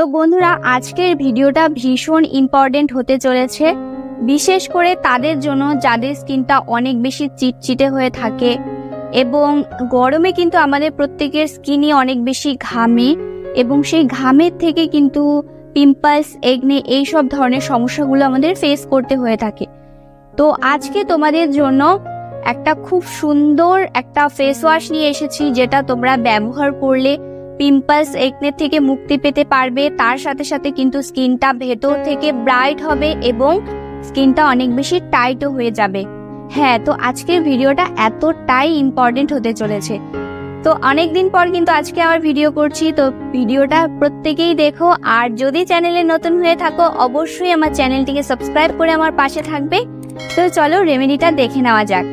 তো বন্ধুরা, আজকের ভিডিওটা ভীষণ ইম্পর্টেন্ট হতে চলেছে। বিশেষ করে তাদের জন্য যাদের স্কিনটা অনেক বেশি চিটচিটে হয়ে থাকে এবং গরমে কিন্তু আমাদের প্রত্যেকের স্কিনই অনেক বেশি ঘামে এবং সেই ঘামের থেকে কিন্তু পিম্পলস এগনে এই সব ধরনের সমস্যাগুলো আমাদের ফেস করতে হয়ে থাকে। তো আজকে তোমাদের জন্য একটা খুব সুন্দর একটা ফেস ওয়াশ নিয়ে এসেছি, যেটা তোমরা ব্যবহার করলে পিম্পলস একনে থেকে মুক্তি পেতে পারবে, তার সাথে সাথে কিন্তু স্কিনটা ভেতর থেকে ব্রাইট হবে এবং স্কিনটা অনেক বেশি টাইটও হয়ে যাবে। হ্যাঁ তো আজকের ভিডিওটা এতটাই ইম্পর্টেন্ট হতে চলেছে। তো অনেক দিন পর কিন্তু আজকে আবার ভিডিও করছি, তো ভিডিওটা প্রত্যেকেই দেখো। আর যদি চ্যানেলে নতুন হয়ে থাকো, অবশ্যই আমার চ্যানেলটিকে সাবস্ক্রাইব করে আমার পাশে থাকবে। তো চলো রেমেডিটা দেখে নেওয়া যাক।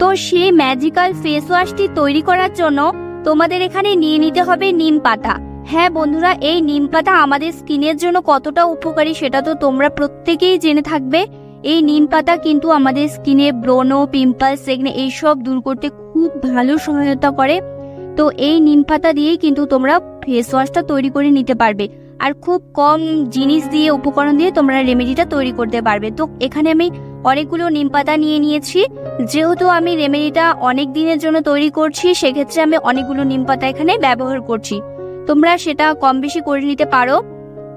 তো সেই ম্যাজিক্যাল ফেস ওয়াশটি তৈরি করার জন্য তোমাদের এখানে নিয়ে নিতে হবে নিম পাতা। হ্যাঁ বন্ধুরা, এই নিম পাতা আমাদের স্কিনের জন্য কতটা উপকারী সেটা তো তোমরা প্রত্যেকেই জেনে থাকবে। এই নিম পাতা কিন্তু আমাদের স্কিনে ব্রণ, পিম্পলস সেগনে এইসব দূর করতে খুব ভালো সহায়তা করে। তো এই নিম পাতা দিয়েই কিন্তু তোমরা ফেস ওয়াশটা তৈরি করে নিতে পারবে। আর খুব কম জিনিস দিয়ে, উপকরণ দিয়ে তোমরা রেমেডিটা তৈরি করতে পারবে। তো এখানে আমি অনেকগুলো নিম পাতা নিয়ে নিয়েছি। যেহেতু আমি রেমেডিটা অনেক দিনের জন্য তৈরি করছি, সেক্ষেত্রে আমি অনেকগুলো নিম পাতা এখানে ব্যবহার করছি। তোমরা সেটা কম বেশি করে নিতে পারো।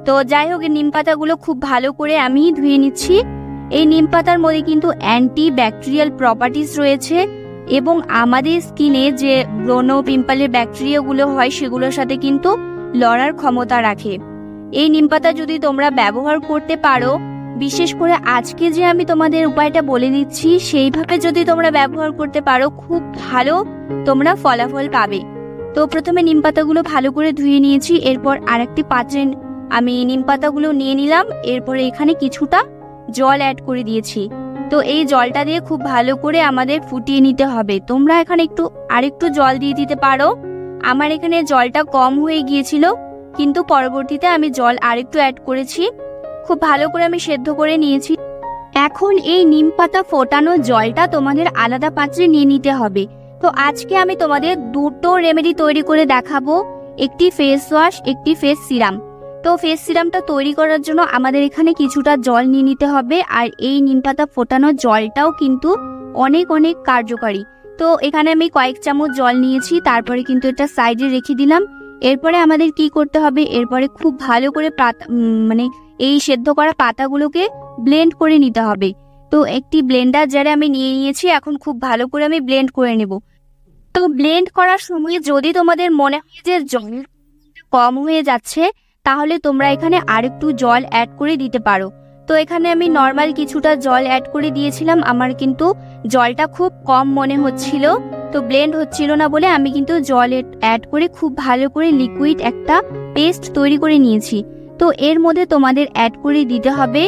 তো যাই হোক নিম পাতাগুলো খুব ভালো করে আমি ধুয়ে নিচ্ছি। এই নিম পাতার মধ্যে কিন্তু অ্যান্টি ব্যাকটেরিয়াল প্রপার্টিস রয়েছে এবং আমাদের স্কিনে যে ব্রণ পিম্পলের ব্যাকটেরিয়াগুলো হয়, সেগুলোর সাথে কিন্তু লড়ার ক্ষমতা রাখে। এই নিম পাতা যদি তোমরা ব্যবহার করতে পারো, বিশেষ করে আজকে যে আমি তোমাদের উপায়টা বলে দিচ্ছি, সেইভাবে যদি তোমরা ব্যবহার করতে পারো, খুব ভালো তোমরা ফলাফল পাবে। তো প্রথমে নিম পাতাগুলো ভালো করে ধুয়ে নিয়েছি, এরপর আরেকটি পাত্রে আমি নিম পাতাগুলো নিয়ে নিলাম, এরপরে এখানে কিছুটা জল অ্যাড করে দিয়েছি। তো এই জলটা দিয়ে খুব ভালো করে আমাদের ফুটিয়ে নিতে হবে। তোমরা এখানে একটু, আরেকটু জল দিয়ে দিতে পারো। আমার এখানে জলটা কম হয়ে গিয়েছিল কিন্তু পরবর্তীতে আমি জল আরেকটু অ্যাড করেছি। খুব ভালো করে আমি সেদ্ধ করে নিয়েছি। এখন এই নিম পাতা ফোটানো জলটা তোমাদের আলাদা পাত্রে নিয়ে নিতে হবে। তো আজকে আমি তোমাদের দুটো রেমেডি তৈরি করে দেখাবো। একটি ফেস ওয়াশ একটি ফেস সিরাম তো ফেস সিরামটা তৈরি করার জন্য আমাদের এখানে কিছুটা জল নিয়ে নিতে হবে আর এই নিম পাতা ফোটানো জলটাও কিন্তু অনেক অনেক কার্যকারী। তো এখানে আমি কয়েক চামচ জল নিয়েছি, তারপরে কিন্তু এটা সাইডে রেখে দিলাম। এরপরে আমাদের কি করতে হবে? এরপরে খুব ভালো করে মানে এই সেদ্ধ করা পাতাগুলোকে ব্লেন্ড করে নিতে হবে। তো একটি ব্লেন্ডার যারা আমি নিয়ে নিয়েছি, এখন খুব ভালো করে আমি ব্লেন্ড করে নেব। তো ব্লেন্ড করার সময় যদি তোমাদের মনে হয় যে জল কম হয়ে যাচ্ছে, তাহলে তোমরা এখানে আরেকটু জল অ্যাড করে দিতে পারো। তো এখানে আমি নর্মাল কিছুটা জল অ্যাড করে দিয়েছিলাম। আমার কিন্তু জলটা খুব কম মনে হচ্ছিল। তো ব্লেন্ড হচ্ছিল না বলে আমি কিন্তু জল অ্যাড করে খুব ভালো করে লিকুইড একটা পেস্ট তৈরি করে নিয়েছি। তো এর মধ্যে তোমাদের অ্যাড করে দিতে হবে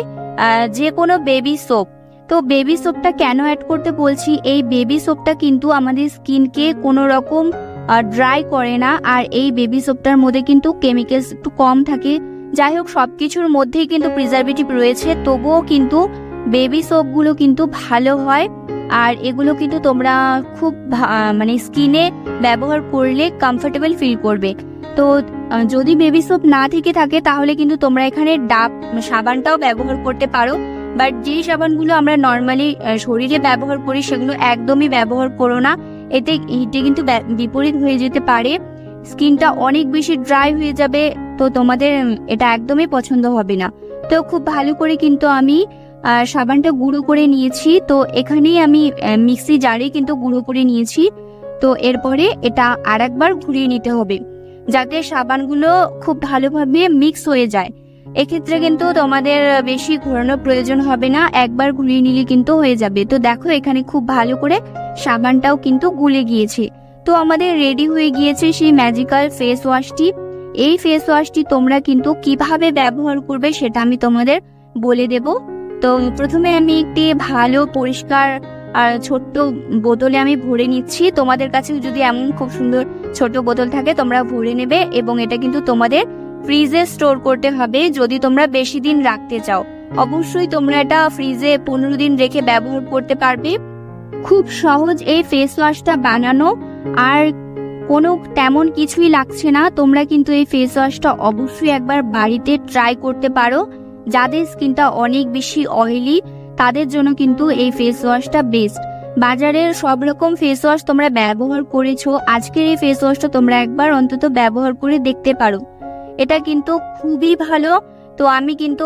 যে কোনো বেবি সোপ তো বেবি সোপটা কেন অ্যাড করতে বলছি? এই বেবি সোপটা কিন্তু আমাদের স্কিনকে কোনো রকম ড্রাই করে না। আর এই বেবি সোপটার মধ্যে কিন্তু কেমিক্যালস একটু কম থাকে। যাই হোক সব কিছুর মধ্যেই কিন্তু প্রিজারভেটিভ রয়েছে, তবুও কিন্তু বেবি সোপগুলো কিন্তু ভালো হয়। আর এগুলো কিন্তু তোমরা খুব মানে স্কিনে ব্যবহার করলে কমফোর্টেবল ফিল করবে। তো যদি বেবি সোপ না থেকে থাকে, তাহলে কিন্তু তোমরা এখানে ডাব, সাবানটাও ব্যবহার করতে পারো। বাট যে সাবানগুলো আমরা নর্মালি শরীরে ব্যবহার করি, সেগুলো একদমই ব্যবহার করো না। এতে হিটে কিন্তু বিপরীত হয়ে যেতে পারে। স্কিনটা অনেক বেশি ড্রাই হয়ে যাবে, তো তোমাদের এটা একদমই পছন্দ হবে না। তো খুব ভালো করে কিন্তু আমি সাবানটা গুঁড়ো করে নিয়েছি, তো এখানেই আমি মিক্সি জারে কিন্তু গুঁড়ো করে নিয়েছি। তো এরপরে এটা আর একবার ঘুরিয়ে নিতে হবে, যাতে সাবানগুলো খুব ভালোভাবে মিক্স হয়ে যায়। এক্ষেত্রে কিন্তু তোমাদের বেশি ঘোরানোর প্রয়োজন হবে না, একবার ঘুরিয়ে নিলে কিন্তু হয়ে যাবে। তো দেখো এখানে খুব ভালো করে সাবানটাও কিন্তু গুলে গিয়েছে। তো আমাদের রেডি হয়ে গিয়েছে সেই ম্যাজিক্যাল ফেস ওয়াশটি এই ফেস ওয়াশটি তোমরা কিন্তু কীভাবে ব্যবহার করবে সেটা আমি তোমাদের বলে দেব। তো প্রথমে আমি একটি ভালো পরিষ্কার আর ছোট্ট বোতলে আমি ভরে নিচ্ছি। তোমাদের কাছে যদি এমন খুব সুন্দর ছোট বোতল থাকে, তোমরা ভরে নেবে এবং এটা কিন্তু তোমাদের ফ্রিজে স্টোর করতে হবে যদি তোমরা বেশি দিন রাখতে চাও। অবশ্যই তোমরা এটা ফ্রিজে পনেরো দিন রেখে ব্যবহার করতে পারবে। খুব সহজ এই ফেস ওয়াশটা বানানো। আর কোনো তেমন কিছুই লাগছে না। তোমরা কিন্তু এই ফেস ওয়াশটা অবশ্যই একবার বাড়িতে ট্রাই করতে পারো। যাদের স্কিনটা অনেক বেশি অয়েলি তাদের জন্য কিন্তু এই ফেস ওয়াশটা বেস্ট বাজারের সব রকম ফেস ওয়াশ তোমরা ব্যবহার করেছ। আজকের এই ফেস ওয়াশটা তোমরা একবার অন্তত ব্যবহার করে দেখতে পারো। এটা কিন্তু খুবই ভালো। তো আমি কিন্তু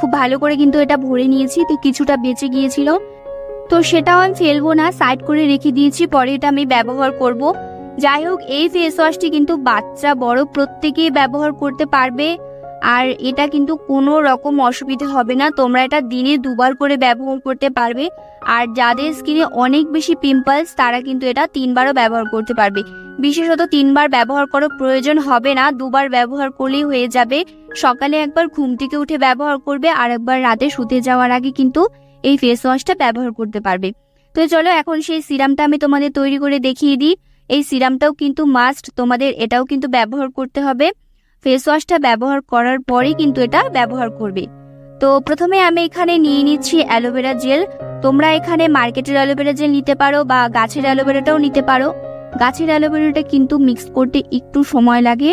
খুব ভালো করে কিন্তু এটা ভরে নিয়েছি। তো কিছুটা বেঁচে গিয়েছিল। তো সেটাও আমি ফেলব না সাইড করে রেখে দিয়েছি, পরে এটা আমি ব্যবহার করব। যাই হোক, এই ফেস ওয়াশটি কিন্তু বাচ্চা, বড় প্রত্যেকেই ব্যবহার করতে পারবে, আর এটা কিন্তু কোনো রকম অসুবিধা হবে না, তোমরা এটা দিনে দুবার করে ব্যবহার করতে পারবে, আর যাদের স্কিনে অনেক বেশি পিম্পলস তারা কিন্তু এটা তিনবারও ব্যবহার করতে পারবে। বিশেষত তিনবার ব্যবহার করার প্রয়োজন হবে না, দুবার ব্যবহার করলেই হয়ে যাবে, সকালে একবার ঘুম থেকে উঠে ব্যবহার করবে আর একবার রাতে শুতে যাওয়ার আগে কিন্তু এই ফেস ওয়াশটা ব্যবহার করতে পারবে। তো চলো এখন সেই সিরামটা আমি তোমাদের তৈরি করে দেখিয়ে দিই। এই সিরামটাও কিন্তু মাস্ট তোমাদের এটাও কিন্তু ব্যবহার করতে হবে। ফেস ওয়াশটা ব্যবহার করার পরেই কিন্তু এটা ব্যবহার করবে। তো প্রথমে আমি এখানে নিয়ে নিচ্ছি অ্যালোভেরা জেল। তোমরা এখানে মার্কেটের অ্যালোভেরা জেল নিতে পারো বা গাছের অ্যালোভেরাটাও নিতে পারো। গাছের অ্যালোভেরাটা কিন্তু মিক্স করতে একটু সময় লাগে।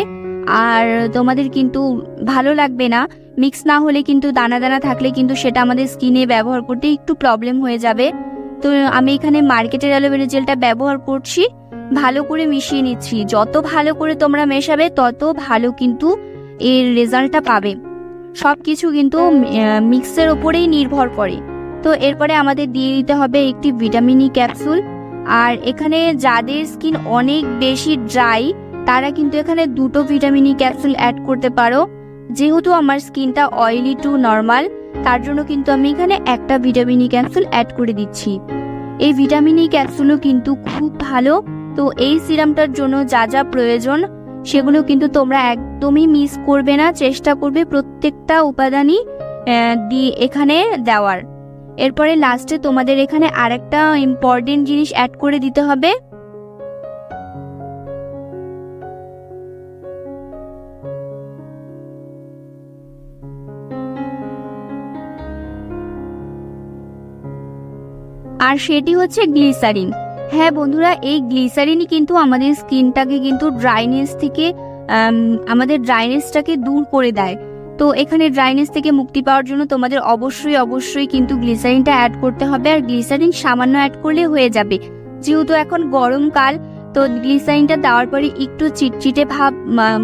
আর তোমাদের কিন্তু ভালো লাগবে না। মিক্স না হলে কিন্তু দানা দানা থাকলে কিন্তু সেটা আমাদের স্কিনে ব্যবহার করতে একটু প্রবলেম হয়ে যাবে। তো আমি এখানে মার্কেটের অ্যালোভেরা জেলটা ব্যবহার করছি। ভালো করে মিশিয়ে নিচ্ছি। যত ভালো করে তোমরা মেশাবে, তত ভালো কিন্তু এর রেজাল্টটা পাবে। সব কিছু কিন্তু মিক্সের ওপরেই নির্ভর করে। তো এরপরে আমাদের দিয়ে দিতে হবে একটি ভিটামিন ক্যাপসুল আর এখানে যাদের স্কিন অনেক বেশি ড্রাই তারা কিন্তু এখানে দুটো ভিটামিন ক্যাপসুল অ্যাড করতে পারো। যেহেতু আমার স্কিনটা অয়েলি টু নর্মাল তার জন্য কিন্তু আমি এখানে একটা ভিটামিন ই ক্যাপসুল অ্যাড করে দিচ্ছি। এই ভিটামিন ই ক্যাপসুলও কিন্তু খুব ভালো। তো এই সিরামটার জন্য যা যা প্রয়োজন, সেগুলো কিন্তু তোমরা একদমই মিস করবে না। চেষ্টা করবে প্রত্যেকটা উপাদানই দিয়ে এখানে দেওয়ার। এরপরে লাস্টে তোমাদের এখানে আরেকটা ইম্পর্টেন্ট জিনিস অ্যাড করে দিতে হবে। আর সেটি হচ্ছে গ্লিসারিন। হ্যাঁ বন্ধুরা, এই গ্লিসারিনই কিন্তু আমাদের স্কিনটাকে কিন্তু ড্রাইনেস থেকে আমাদের ড্রাইনেসটাকে দূর করে দেয়। তো এখানে ড্রাইনেস থেকে মুক্তি পাওয়ার জন্য তোমাদের অবশ্যই অবশ্যই কিন্তু গ্লিসারিনটা অ্যাড করতে হবে। আর গ্লিসারিন সামান্য অ্যাড করলে হয়ে যাবে। যেহেতু এখন গরমকাল তো গ্লিসারিনটা দেওয়ার পরে একটু চিটচিটে ভাব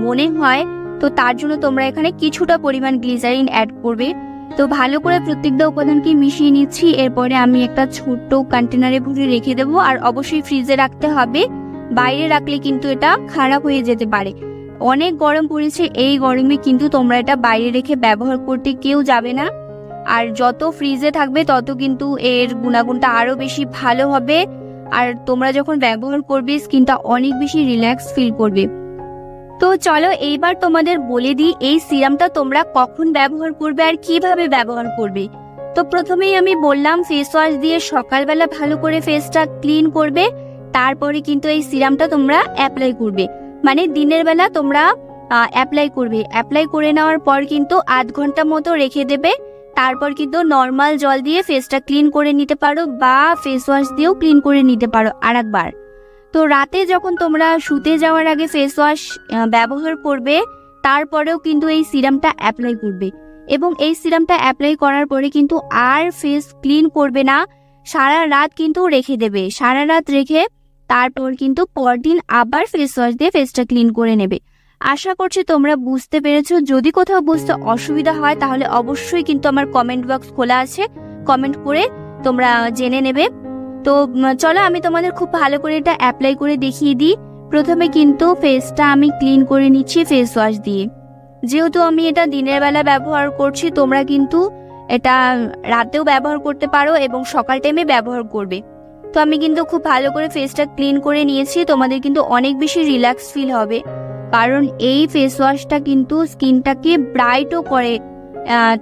মনে হয়। তো তার জন্য তোমরা এখানে কিছুটা পরিমাণ গ্লিসারিন অ্যাড করবে। তো ভালো করে প্রত্যেকটা উপাদানকে মিশিয়ে নিচ্ছি, এরপরে আমি একটা ছোট্ট কন্টেনারে ভরে রেখে দেবো, আর অবশ্যই ফ্রিজে রাখতে হবে। বাইরে রাখলে কিন্তু এটা খারাপ হয়ে যেতে পারে। অনেক গরম পড়েছে, এই গরমে কিন্তু তোমরা এটা বাইরে রেখে ব্যবহার করতে কেউ যাবে না। আর যত ফ্রিজে থাকবে, তত কিন্তু এর গুণাগুণটা আরও বেশি ভালো হবে। আর তোমরা যখন ব্যবহার করবে স্কিনটা অনেক বেশি রিল্যাক্স ফিল করবে। তো চলো এইবার তোমাদের বলে দিই, এই সিরামটা তোমরা কখন ব্যবহার করবে আর কীভাবে ব্যবহার করবে। তো প্রথমেই আমি বললাম ফেস ওয়াশ দিয়ে সকালবেলা ভালো করে ফেসটা ক্লিন করবে, তারপরে কিন্তু এই সিরামটা তোমরা অ্যাপ্লাই করবে। মানে দিনের বেলা তোমরা অ্যাপ্লাই করবে। অ্যাপ্লাই করে নেওয়ার পর কিন্তু আধ ঘণ্টা মতো রেখে দেবে, তারপর কিন্তু নর্মাল জল দিয়ে ফেসটা ক্লিন করে নিতে পারো বা ফেস ওয়াশ দিয়েও ক্লিন করে নিতে পারো আর একবার তো রাতে যখন তোমরা শুতে যাওয়ার আগে ফেস ওয়াশ ব্যবহার করবে, তারপরেও কিন্তু এই সিরামটা অ্যাপ্লাই করবে। এবং এই সিরামটা অ্যাপ্লাই করার পরে কিন্তু আর ফেস ক্লিন করবে না, সারা রাত কিন্তু রেখে দেবে। সারা রাত রেখে তারপর কিন্তু পরদিন আবার ফেস ওয়াশ দিয়ে ফেসটা ক্লিন করে নেবে। আশা করছি তোমরা বুঝতে পেরেছ। যদি কোথাও বুঝতে অসুবিধা হয়, তাহলে অবশ্যই কিন্তু আমার কমেন্ট বক্স খোলা আছে। কমেন্ট করে তোমরা জেনে নেবে। তো চলো আমি তোমাদের খুব ভালো করে এটা অ্যাপ্লাই করে দেখিয়ে দিই। প্রথমে কিন্তু ফেসটা আমি ক্লিন করে নিচ্ছি ফেস ওয়াশ দিয়ে। যেহেতু আমি এটা দিনের বেলা ব্যবহার করছি, তোমরা কিন্তু এটা রাতেও ব্যবহার করতে পারো এবং সকাল টাইমে ব্যবহার করবে। তো আমি কিন্তু খুব ভালো করে ফেসটা ক্লিন করে নিয়েছি, তোমাদের কিন্তু অনেক বেশি রিল্যাক্স ফিল হবে। কারণ এই ফেস ওয়াশটা কিন্তু স্কিনটাকে ব্রাইটও করে।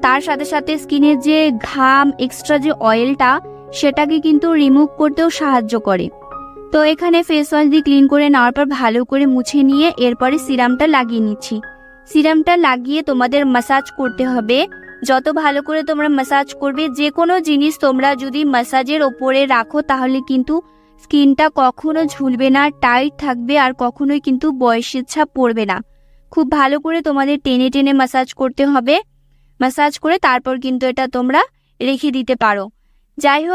তার সাথে সাথে স্কিনের যে ঘাম এক্সট্রা যে অয়েলটা সেটাকে কিন্তু রিমুভ করতেও সাহায্য করে। তো এখানে ফেস ওয়াশ দিয়ে ক্লিন করে নেওয়ার পর ভালো করে মুছে নিয়ে এরপরে সিরামটা লাগিয়ে নিচ্ছি। সিরামটা লাগিয়ে তোমাদের মাসাজ করতে হবে। যত ভালো করে তোমরা মাসাজ করবে, যে কোনো জিনিস তোমরা যদি মাসাজের ওপরে রাখো, তাহলে কিন্তু স্কিনটা কখনো ঝুলবে না টাইট থাকবে আর কখনোই কিন্তু বয়সের ছাপ পড়বে না। খুব ভালো করে তোমাদের টেনে টেনে মাসাজ করতে হবে। মাসাজ করে তারপর কিন্তু এটা তোমরা রেখে দিতে পারো। যাই হোক